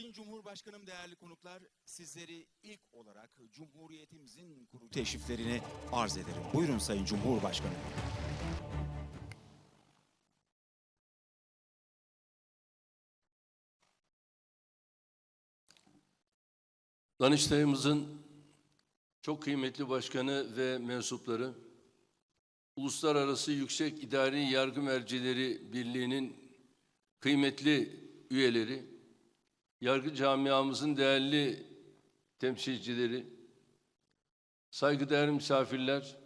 Sayın Cumhurbaşkanım değerli konuklar sizleri ilk olarak Cumhuriyetimizin kuruluş teşriflerini arz ederim. Buyurun Sayın Cumhurbaşkanım. Danıştayımızın çok kıymetli başkanı ve mensupları, Uluslararası Yüksek İdari Yargı Mercileri Birliği'nin kıymetli üyeleri, yargı camiamızın değerli temsilcileri, saygıdeğer misafirler,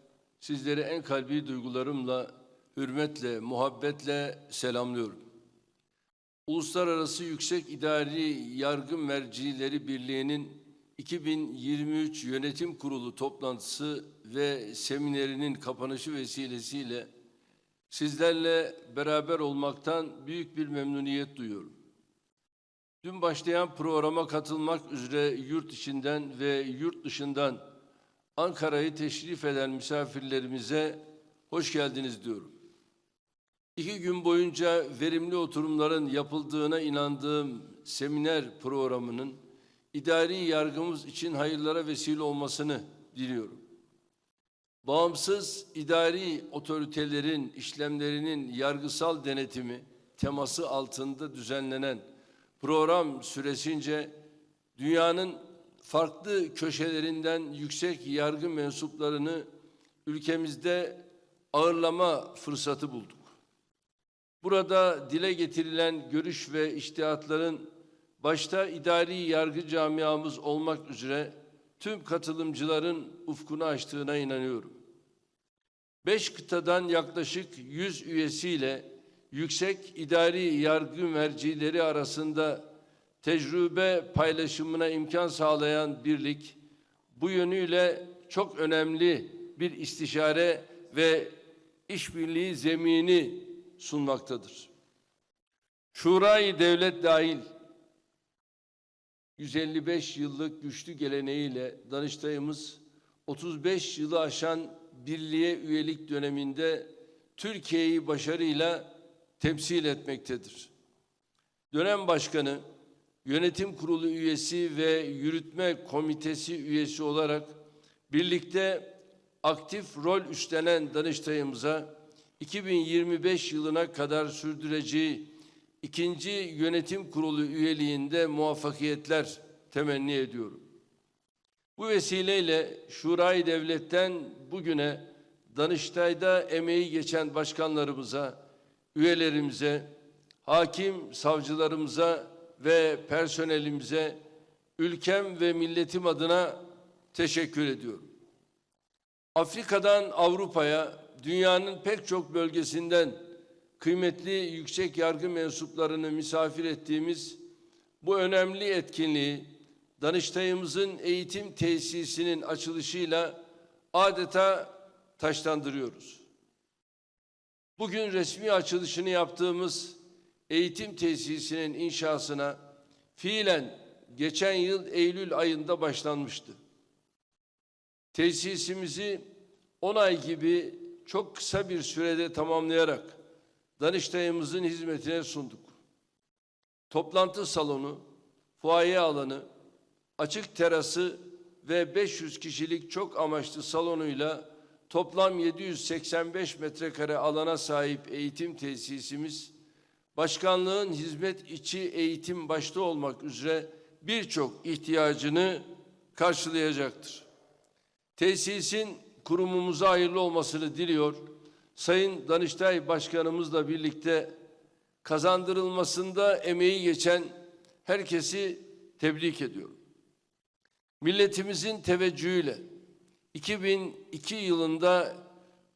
sizleri en kalbi duygularımla, hürmetle, muhabbetle selamlıyorum. Uluslararası Yüksek İdari Yargı Mercileri Birliği'nin 2023 Yönetim Kurulu toplantısı ve seminerinin kapanışı vesilesiyle sizlerle beraber olmaktan büyük bir memnuniyet duyuyorum. Dün başlayan programa katılmak üzere yurt içinden ve yurt dışından Ankara'yı teşrif eden misafirlerimize hoş geldiniz diyorum. İki gün boyunca verimli oturumların yapıldığına inandığım seminer programının idari yargımız için hayırlara vesile olmasını diliyorum. Bağımsız idari otoritelerin işlemlerinin yargısal denetimi teması altında düzenlenen program süresince dünyanın farklı köşelerinden yüksek yargı mensuplarını ülkemizde ağırlama fırsatı bulduk. Burada dile getirilen görüş ve iştihatların başta idari yargı camiamız olmak üzere tüm katılımcıların ufkunu açtığına inanıyorum. Beş kıtadan yaklaşık 100 üyesiyle yüksek idari yargı mercileri arasında tecrübe paylaşımına imkan sağlayan birlik, bu yönüyle çok önemli bir istişare ve işbirliği zemini sunmaktadır. Şurayı devlet dahil 155 yıllık güçlü geleneğiyle Danıştayımız 35 yılı aşan birliğe üyelik döneminde Türkiye'yi başarıyla temsil etmektedir. Dönem başkanı, yönetim kurulu üyesi ve yürütme komitesi üyesi olarak birlikte aktif rol üstlenen Danıştayımıza 2025 yılına kadar sürdüreceği ikinci yönetim kurulu üyeliğinde muvaffakiyetler temenni ediyorum. Bu vesileyle Şurayı Devlet'ten bugüne Danıştay'da emeği geçen başkanlarımıza, üyelerimize, hakim savcılarımıza ve personelimize ülkem ve milletim adına teşekkür ediyorum. Afrika'dan Avrupa'ya, dünyanın pek çok bölgesinden kıymetli yüksek yargı mensuplarını misafir ettiğimiz bu önemli etkinliği Danıştayımızın eğitim tesisinin açılışıyla adeta taşlandırıyoruz. Bugün resmi açılışını yaptığımız eğitim tesisinin inşasına fiilen geçen yıl Eylül ayında başlanmıştı. Tesisimizi 10 ay gibi çok kısa bir sürede tamamlayarak Danıştayımızın hizmetine sunduk. Toplantı salonu, fuaye alanı, açık terası ve 500 kişilik çok amaçlı salonuyla toplam 785 metrekare alana sahip eğitim tesisimiz, başkanlığın hizmet içi eğitim başta olmak üzere birçok ihtiyacını karşılayacaktır. Tesisin kurumumuza hayırlı olmasını diliyor. Sayın Danıştay Başkanımızla birlikte kazandırılmasında emeği geçen herkesi tebrik ediyorum. Milletimizin teveccühüyle 2002 yılında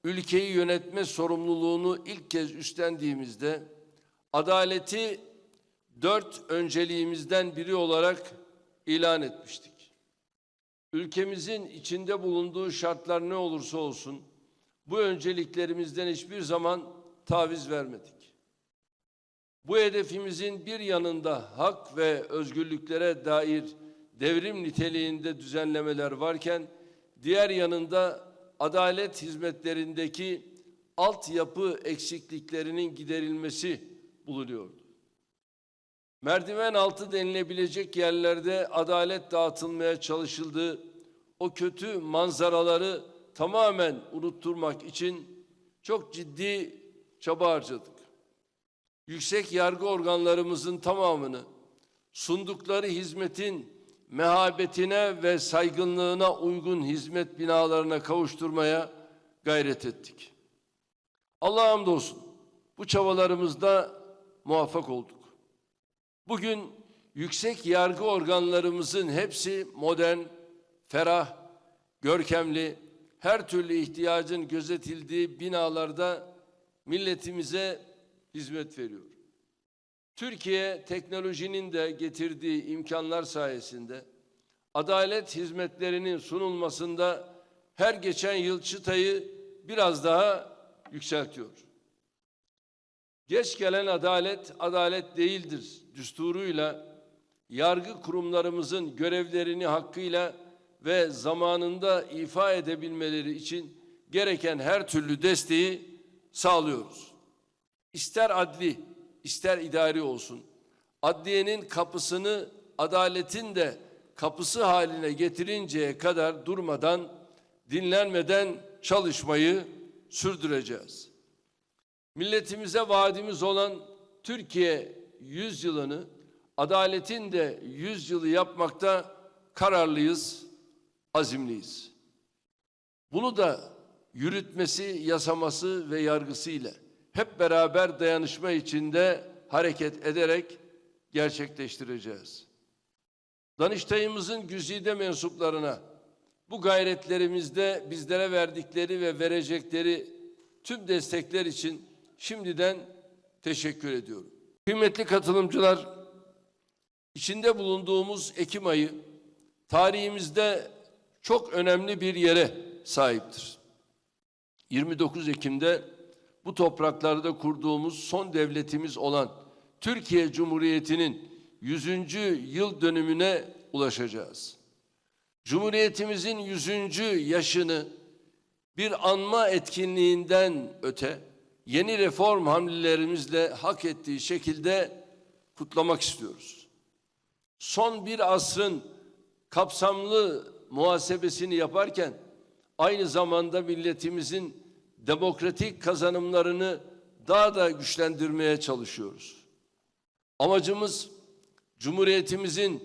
ülkeyi yönetme sorumluluğunu ilk kez üstlendiğimizde adaleti dört önceliğimizden biri olarak ilan etmiştik. Ülkemizin içinde bulunduğu şartlar ne olursa olsun bu önceliklerimizden hiçbir zaman taviz vermedik. Bu hedefimizin bir yanında hak ve özgürlüklere dair devrim niteliğinde düzenlemeler varken diğer yanında adalet hizmetlerindeki altyapı eksikliklerinin giderilmesi bulunuyordu. merdiven altı denilebilecek yerlerde adalet dağıtılmaya çalışıldığı o kötü manzaraları tamamen unutturmak için çok ciddi çaba harcadık. Yüksek yargı organlarımızın tamamını sundukları hizmetin mehabetine ve saygınlığına uygun hizmet binalarına kavuşturmaya gayret ettik. Allah'a hamdolsun bu çabalarımızda muvaffak olduk. Bugün yüksek yargı organlarımızın hepsi modern, ferah, görkemli, her türlü ihtiyacın gözetildiği binalarda milletimize hizmet veriyor. Türkiye teknolojinin de getirdiği imkanlar sayesinde adalet hizmetlerinin sunulmasında her geçen yıl çıtayı biraz daha yükseltiyor. Geç gelen adalet adalet değildir düsturuyla yargı kurumlarımızın görevlerini hakkıyla ve zamanında ifa edebilmeleri için gereken her türlü desteği sağlıyoruz. İster adli, ister idari olsun. Adliyenin kapısını adaletin de kapısı haline getirinceye kadar durmadan, dinlenmeden çalışmayı sürdüreceğiz. Milletimize vaadimiz olan Türkiye yüzyılını adaletin de yüzyılı yapmakta kararlıyız, azimliyiz. Bunu da yürütmesi, yasaması ve yargısı ile hep beraber dayanışma içinde hareket ederek gerçekleştireceğiz. Danıştayımızın güzide mensuplarına bu gayretlerimizde bizlere verdikleri ve verecekleri tüm destekler için şimdiden teşekkür ediyorum. Kıymetli katılımcılar, içinde bulunduğumuz Ekim ayı tarihimizde çok önemli bir yere sahiptir. 29 Ekim'de bu topraklarda kurduğumuz son devletimiz olan Türkiye Cumhuriyeti'nin 100. yıl dönümüne ulaşacağız. Cumhuriyetimizin 100. yaşını bir anma etkinliğinden öte yeni reform hamlelerimizle hak ettiği şekilde kutlamak istiyoruz. Son bir asrın kapsamlı muhasebesini yaparken aynı zamanda milletimizin demokratik kazanımlarını daha da güçlendirmeye çalışıyoruz. Amacımız Cumhuriyetimizin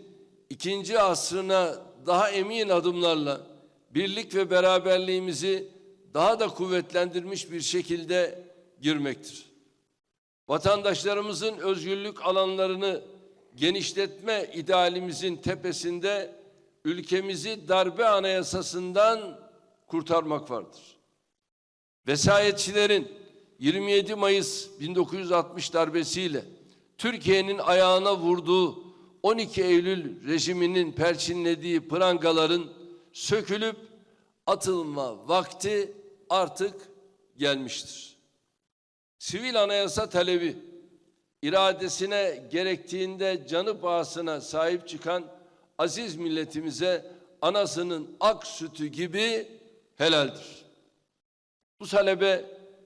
ikinci asrına daha emin adımlarla birlik ve beraberliğimizi daha da kuvvetlendirmiş bir şekilde girmektir. Vatandaşlarımızın özgürlük alanlarını genişletme idealimizin tepesinde ülkemizi darbe anayasasından kurtarmak vardır. Vesayetçilerin 27 Mayıs 1960 darbesiyle Türkiye'nin ayağına vurduğu 12 Eylül rejiminin perçinlediği prangaların sökülüp atılma vakti artık gelmiştir. Sivil anayasa talebi iradesine gerektiğinde canı pahasına sahip çıkan aziz milletimize anasının ak sütü gibi helaldir. Bu talebe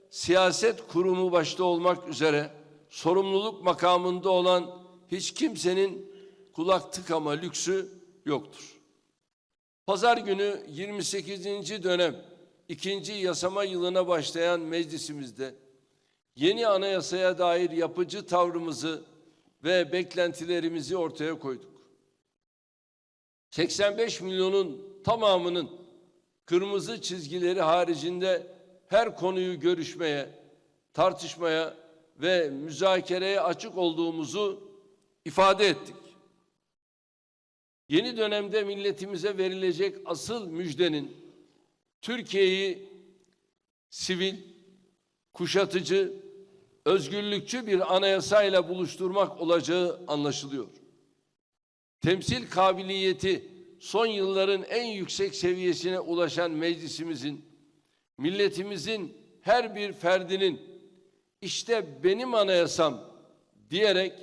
siyaset kurumu başta olmak üzere sorumluluk makamında olan hiç kimsenin kulak tıkama lüksü yoktur. Pazar günü 28. dönem ikinci yasama yılına başlayan meclisimizde yeni anayasaya dair yapıcı tavrımızı ve beklentilerimizi ortaya koyduk. 85 milyonun tamamının kırmızı çizgileri haricinde her konuyu görüşmeye, tartışmaya ve müzakereye açık olduğumuzu ifade ettik. Yeni dönemde milletimize verilecek asıl müjdenin Türkiye'yi sivil, kuşatıcı, özgürlükçü bir anayasayla buluşturmak olacağı anlaşılıyor. Temsil kabiliyeti son yılların en yüksek seviyesine ulaşan meclisimizin, milletimizin her bir ferdinin işte benim anayasam diyerek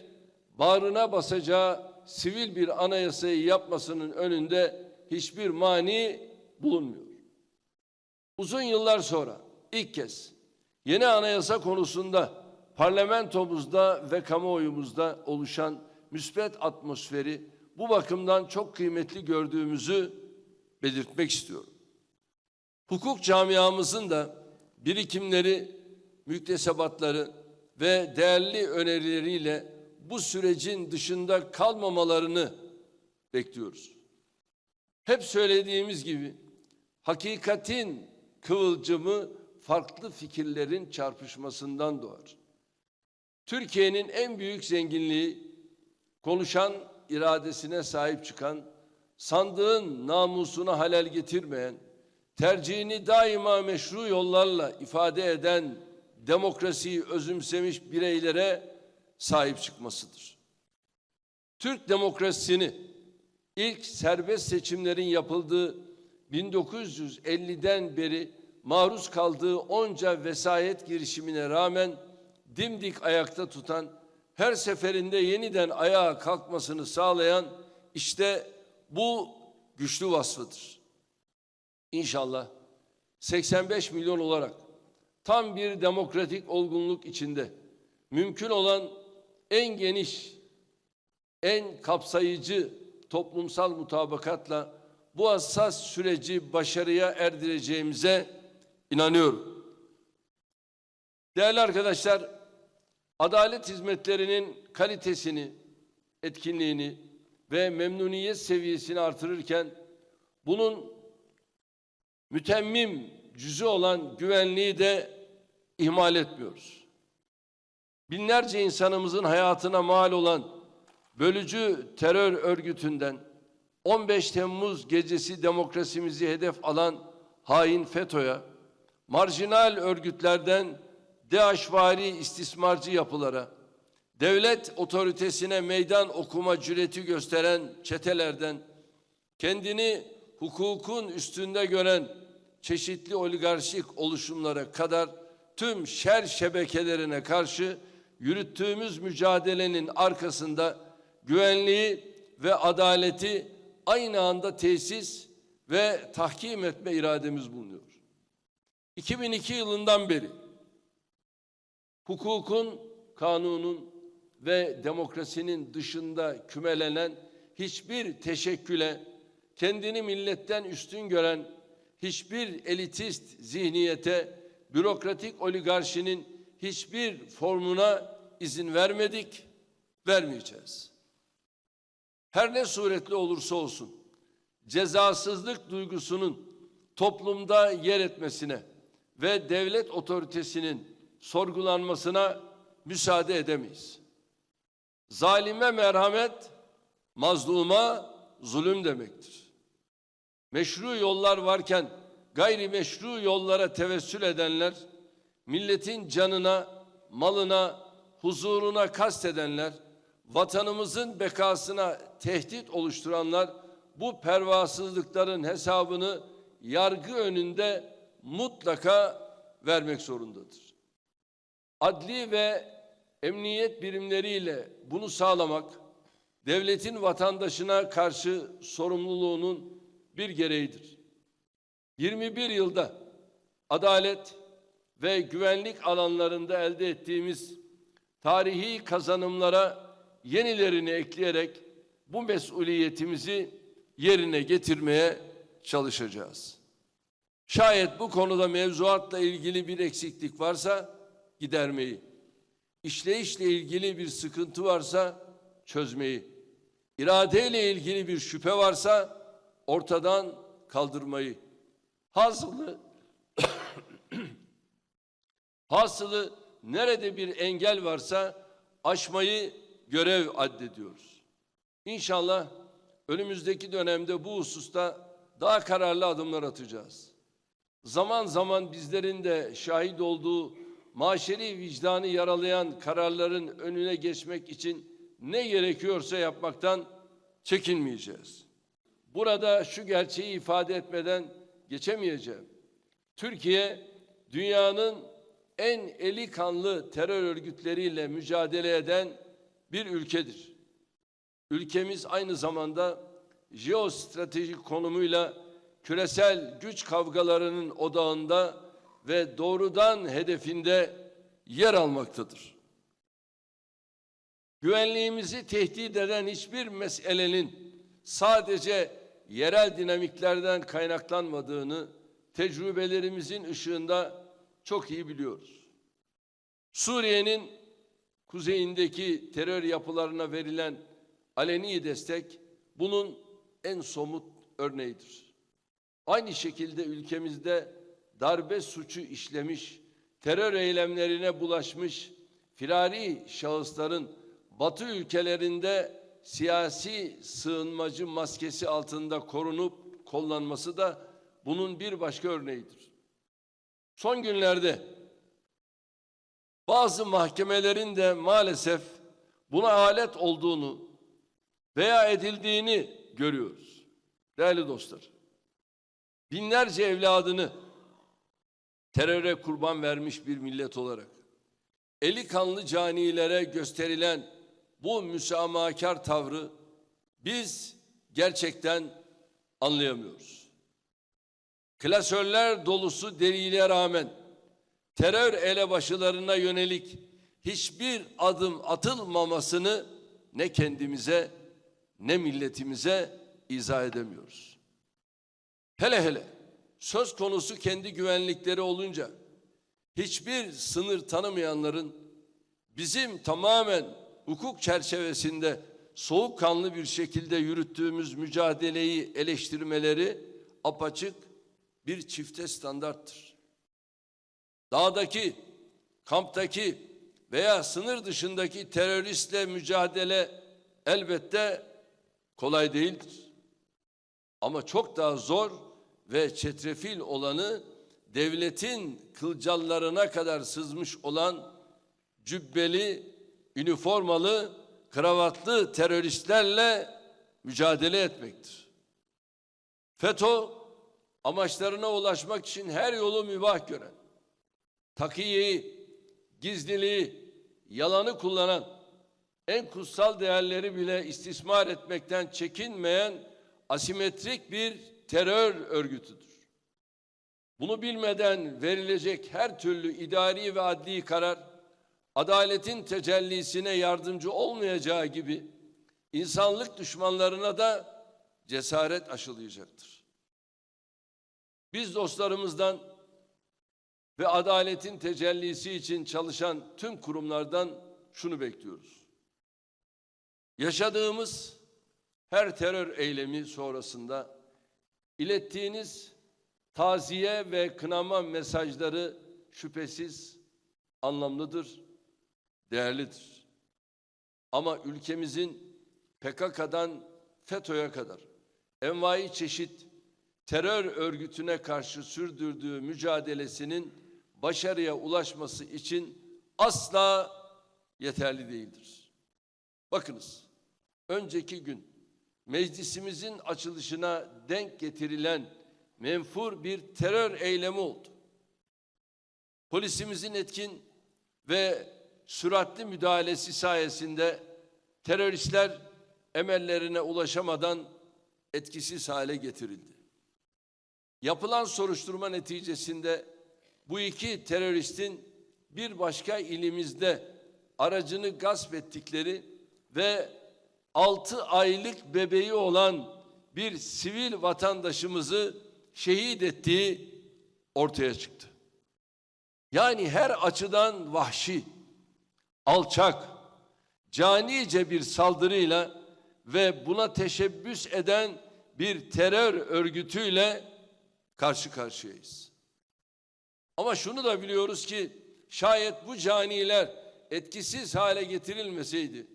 bağrına basacağı sivil bir anayasayı yapmasının önünde hiçbir mani bulunmuyor. Uzun yıllar sonra ilk kez yeni anayasa konusunda parlamentomuzda ve kamuoyumuzda oluşan müsbet atmosferi bu bakımdan çok kıymetli gördüğümüzü belirtmek istiyorum. Hukuk camiamızın da birikimleri, müktesebatları ve değerli önerileriyle bu sürecin dışında kalmamalarını bekliyoruz. Hep söylediğimiz gibi hakikatin kıvılcımı farklı fikirlerin çarpışmasından doğar. Türkiye'nin en büyük zenginliği konuşan iradesine sahip çıkan, sandığın namusuna halel getirmeyen, tercihini daima meşru yollarla ifade eden demokrasiyi özümsemiş bireylere sahip çıkmasıdır. Türk demokrasisini ilk serbest seçimlerin yapıldığı 1950'den beri maruz kaldığı onca vesayet girişimine rağmen dimdik ayakta tutan, her seferinde yeniden ayağa kalkmasını sağlayan işte bu güçlü vasfıdır. İnşallah 85 milyon olarak tam bir demokratik olgunluk içinde mümkün olan en geniş, en kapsayıcı toplumsal mutabakatla bu hassas süreci başarıya erdireceğimize inanıyorum. Değerli arkadaşlar, adalet hizmetlerinin kalitesini, etkinliğini ve memnuniyet seviyesini artırırken bunun mütemmim cüzü olan güvenliği de ihmal etmiyoruz. Binlerce insanımızın hayatına mal olan bölücü terör örgütünden 15 Temmuz gecesi demokrasimizi hedef alan hain FETÖ'ye, marjinal örgütlerden DAEŞvari istismarcı yapılara, devlet otoritesine meydan okuma cüreti gösteren çetelerden, kendini hukukun üstünde gören çeşitli oligarşik oluşumlara kadar tüm şer şebekelerine karşı yürüttüğümüz mücadelenin arkasında güvenliği ve adaleti aynı anda tesis ve tahkim etme irademiz bulunuyor. 2002 yılından beri hukukun, kanunun ve demokrasinin dışında kümelenen hiçbir teşekküle kendini milletten üstün gören hiçbir elitist zihniyete, bürokratik oligarşinin hiçbir formuna izin vermedik, vermeyeceğiz. Her ne suretli olursa olsun cezasızlık duygusunun toplumda yer etmesine ve devlet otoritesinin sorgulanmasına müsaade edemeyiz. Zalime merhamet, mazluma zulüm demektir. Meşru yollar varken gayri meşru yollara tevessül edenler, milletin canına, malına, huzuruna kastedenler, vatanımızın bekasına tehdit oluşturanlar bu pervasızlıkların hesabını yargı önünde mutlaka vermek zorundadır. Adli ve emniyet birimleriyle bunu sağlamak devletin vatandaşına karşı sorumluluğunun bir gereğidir. 21 yılda adalet ve güvenlik alanlarında elde ettiğimiz tarihi kazanımlara yenilerini ekleyerek bu mesuliyetimizi yerine getirmeye çalışacağız. Şayet bu konuda mevzuatla ilgili bir eksiklik varsa gidermeyi, işleyişle ilgili bir sıkıntı varsa çözmeyi, iradeyle ilgili bir şüphe varsa ortadan kaldırmayı, hasılı hasılı nerede bir engel varsa aşmayı görev addediyoruz. İnşallah önümüzdeki dönemde bu hususta daha kararlı adımlar atacağız. Zaman zaman bizlerin de şahit olduğu maşeri vicdanı yaralayan kararların önüne geçmek için ne gerekiyorsa yapmaktan çekinmeyeceğiz. Burada şu gerçeği ifade etmeden geçemeyeceğim. Türkiye dünyanın en eli kanlı terör örgütleriyle mücadele eden bir ülkedir. Ülkemiz aynı zamanda jeostratejik konumuyla küresel güç kavgalarının odağında ve doğrudan hedefinde yer almaktadır. güvenliğimizi tehdit eden hiçbir meselenin sadece yerel dinamiklerden kaynaklanmadığını tecrübelerimizin ışığında çok iyi biliyoruz. Suriye'nin kuzeyindeki terör yapılarına verilen aleni destek bunun en somut örneğidir. Aynı şekilde ülkemizde darbe suçu işlemiş, terör eylemlerine bulaşmış firari şahısların Batı ülkelerinde siyasi sığınmacı maskesi altında korunup kollanması da bunun bir başka örneğidir. Son günlerde bazı mahkemelerin de maalesef buna alet olduğunu veya edildiğini görüyoruz. Değerli dostlar, binlerce evladını teröre kurban vermiş bir millet olarak eli kanlı canilere gösterilen bu müsamahakar tavrı biz gerçekten anlayamıyoruz. Klasörler dolusu delile rağmen terör elebaşılarına yönelik hiçbir adım atılmamasını ne kendimize ne milletimize izah edemiyoruz. Hele hele söz konusu kendi güvenlikleri olunca hiçbir sınır tanımayanların bizim tamamen hukuk çerçevesinde soğukkanlı bir şekilde yürüttüğümüz mücadeleyi eleştirmeleri apaçık bir çifte standarttır. Dağdaki, kamptaki veya sınır dışındaki teröristle mücadele elbette kolay değildir. Ama çok daha zor ve çetrefil olanı devletin kılcallarına kadar sızmış olan cübbeli, üniformalı, kravatlı teröristlerle mücadele etmektir. FETÖ amaçlarına ulaşmak için her yolu mübah gören, takiyeyi, gizliliği, yalanı kullanan, en kutsal değerleri bile istismar etmekten çekinmeyen asimetrik bir terör örgütüdür. Bunu bilmeden verilecek her türlü idari ve adli karar adaletin tecellisine yardımcı olmayacağı gibi insanlık düşmanlarına da cesaret aşılayacaktır. Biz dostlarımızdan ve adaletin tecellisi için çalışan tüm kurumlardan şunu bekliyoruz. Yaşadığımız her terör eylemi sonrasında ilettiğiniz taziye ve kınama mesajları şüphesiz anlamlıdır, değerlidir. Ama ülkemizin PKK'dan FETÖ'ye kadar envai çeşit terör örgütüne karşı sürdürdüğü mücadelesinin başarıya ulaşması için asla yeterli değildir. Bakınız, önceki gün meclisimizin açılışına denk getirilen menfur bir terör eylemi oldu. Polisimizin etkin ve süratli müdahalesi sayesinde teröristler emellerine ulaşamadan etkisiz hale getirildi. Yapılan soruşturma neticesinde bu iki teröristin bir başka ilimizde aracını gasp ettikleri ve 6 aylık bebeği olan bir sivil vatandaşımızı şehit ettiği ortaya çıktı. Yani her açıdan vahşi, alçak, canice bir saldırıyla ve buna teşebbüs eden bir terör örgütüyle karşı karşıyayız. Ama şunu da biliyoruz ki şayet bu caniler etkisiz hale getirilmeseydi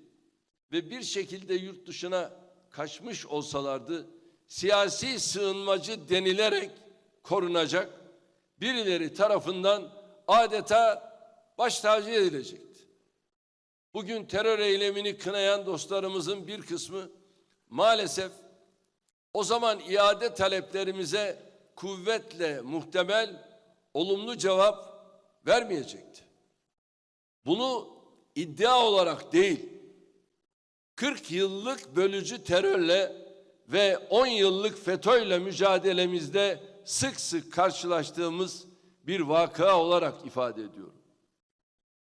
ve bir şekilde yurt dışına kaçmış olsalardı siyasi sığınmacı denilerek korunacak birileri tarafından adeta baş tacı edilecekti. Bugün terör eylemini kınayan dostlarımızın bir kısmı maalesef o zaman iade taleplerimize kuvvetle muhtemel olumlu cevap vermeyecekti. Bunu iddia olarak değil, 40 yıllık bölücü terörle ve 10 yıllık FETÖ'yle mücadelemizde sık sık karşılaştığımız bir vakıa olarak ifade ediyorum.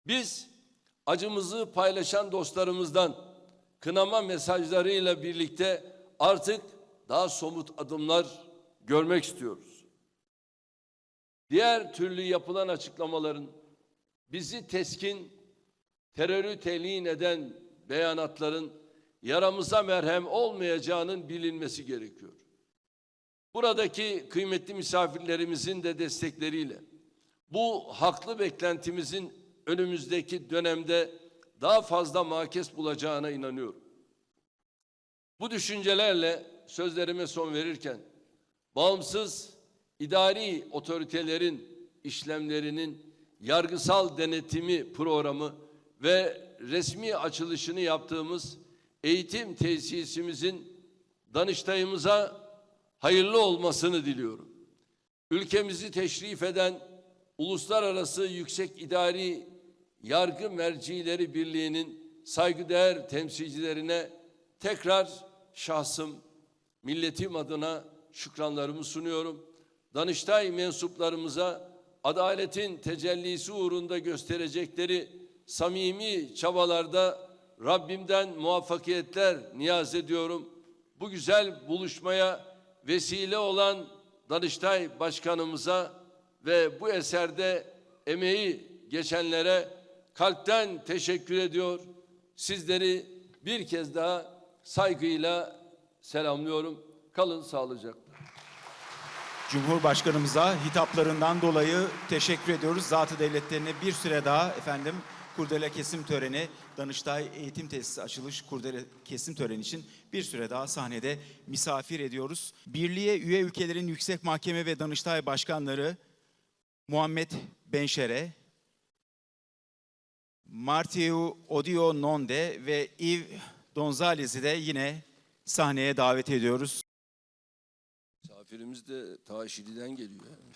Biz acımızı paylaşan dostlarımızdan kınama mesajlarıyla birlikte artık daha somut adımlar görmek istiyoruz. Diğer türlü yapılan açıklamaların bizi teskin, terörü telin eden beyanatların yaramıza merhem olmayacağının bilinmesi gerekiyor. Buradaki kıymetli misafirlerimizin de destekleriyle bu haklı beklentimizin önümüzdeki dönemde daha fazla makes bulacağına inanıyorum. Bu düşüncelerle sözlerime son verirken bağımsız idari otoritelerin işlemlerinin yargısal denetimi programı ve resmi açılışını yaptığımız eğitim tesisimizin Danıştay'ımıza hayırlı olmasını diliyorum. Ülkemizi teşrif eden Uluslararası Yüksek İdari Yargı Mercileri Birliği'nin saygıdeğer temsilcilerine tekrar şahsım, milletim adına şükranlarımı sunuyorum. Danıştay mensuplarımıza adaletin tecellisi uğrunda gösterecekleri samimi çabalarda Rabbimden muvaffakiyetler niyaz ediyorum. Bu güzel buluşmaya vesile olan Danıştay Başkanımıza ve bu eserde emeği geçenlere kalpten teşekkür ediyor. Sizleri bir kez daha saygıyla selamlıyorum. Kalın sağlıcakla. Cumhurbaşkanımıza hitaplarından dolayı teşekkür ediyoruz. Zatı devletlerine bir süre daha efendim kurdele kesim töreni, Danıştay Eğitim Tesisi açılış kurdele kesim töreni için bir süre daha sahnede misafir ediyoruz. Birliğe üye ülkelerin Yüksek Mahkeme ve Danıştay Başkanları Muhammed Benşere, Martiu Odio Nonde ve Yves Donzalez'i de yine sahneye davet ediyoruz. Misafirimiz de ta geliyor. yani.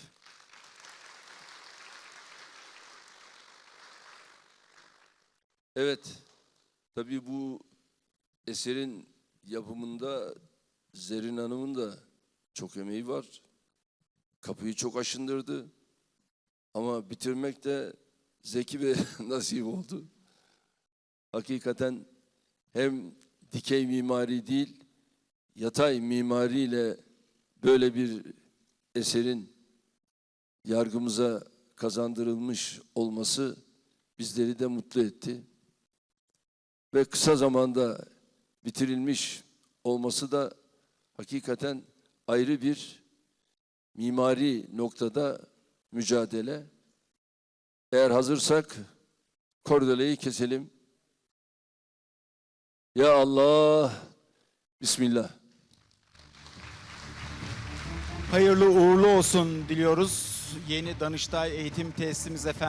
Evet, tabii bu eserin yapımında Zerrin Hanım'ın da çok emeği var. Kapıyı çok aşındırdı. Ama bitirmek de Zeki ve nasip oldu. Hakikaten hem dikey mimari değil, yatay mimariyle böyle bir eserin yargımıza kazandırılmış olması bizleri de mutlu etti. Ve kısa zamanda bitirilmiş olması da hakikaten ayrı bir mimari noktada mücadele. Eğer hazırsak kordeleyi keselim. Ya Allah, Bismillah. Hayırlı uğurlu olsun diliyoruz. Yeni Danıştay Eğitim Tesisimiz efendim.